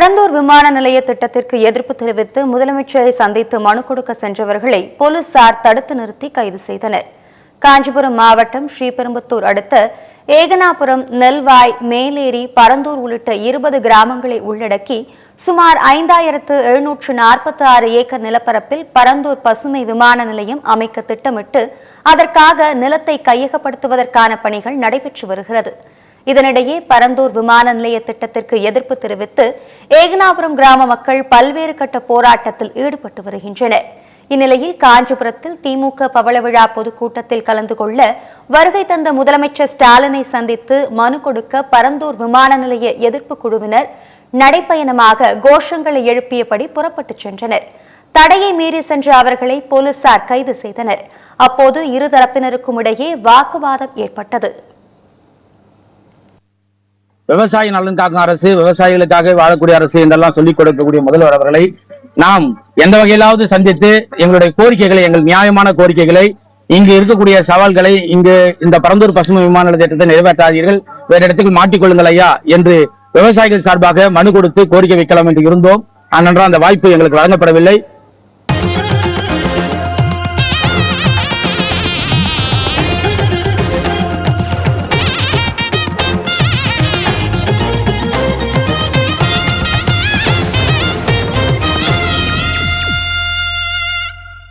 பரந்தூர் விமான நிலைய திட்டத்திற்கு எதிர்ப்பு தெரிவித்து முதலமைச்சரை சந்தித்து மனு கொடுக்க சென்றவர்களை போலீசார் தடுத்து நிறுத்தி கைது செய்தனர். காஞ்சிபுரம் மாவட்டம் ஸ்ரீபெரும்புத்தூர் அடுத்த ஏகனாபுரம் நெல்வாய் மேலேரி பரந்தூர் உள்ளிட்ட இருபது கிராமங்களை உள்ளடக்கி சுமார் ஐந்தாயிரத்து எழுநூற்று நாற்பத்தி ஆறு ஏக்கர் நிலப்பரப்பில் பரந்தூர் பசுமை விமான நிலையம் அமைக்க திட்டமிட்டு அதற்காக நிலத்தை கையகப்படுத்துவதற்கான பணிகள் நடைபெற்று வருகிறது. இதனிடையே பரந்தூர் விமான நிலைய திட்டத்திற்கு எதிர்ப்பு தெரிவித்து ஏகனாபுரம் கிராம மக்கள் பல்வேறு கட்ட போராட்டத்தில் ஈடுபட்டு வருகின்றனர். இந்நிலையில் காஞ்சிபுரத்தில் திமுக பவள விழா பொதுக்கூட்டத்தில் கலந்து கொள்ள வருகை தந்த முதலமைச்சர் ஸ்டாலினை சந்தித்து மனு கொடுக்க பரந்தூர் விமான நிலைய எதிர்ப்பு குழுவினர் நடைப்பயணமாக கோஷங்களை எழுப்பியபடி புறப்பட்டுச் சென்றனர். தடையை மீறி சென்ற அவர்களை போலீசார் கைது செய்தனர். அப்போது இரு தரப்பினருக்கும் இடையே வாக்குவாதம் ஏற்பட்டது. விவசாய நலன் காக்கும் அரசு விவசாயிகளுக்காக வாழக்கூடிய அரசு என்றெல்லாம் சொல்லிக் கொடுக்கக்கூடிய முதல்வர் அவர்களை நாம் எந்த வகையிலாவது சந்தித்து எங்களுடைய கோரிக்கைகளை எங்கள் நியாயமான கோரிக்கைகளை இங்கு இருக்கக்கூடிய சவால்களை இங்கு இந்த பரந்தூர் பசுமை விமான நிலைய திட்டத்தை நிறைவேற்றாதீர்கள். வேறு இடத்துக்கு மாட்டிக்கொள்ளுங்கள் ஐயா என்று விவசாயிகள் சார்பாக மனு கொடுத்து கோரிக்கை வைக்கலாம் என்று இருந்தோம். ஆனால் அந்த வாய்ப்பு எங்களுக்கு வழங்கப்படவில்லை.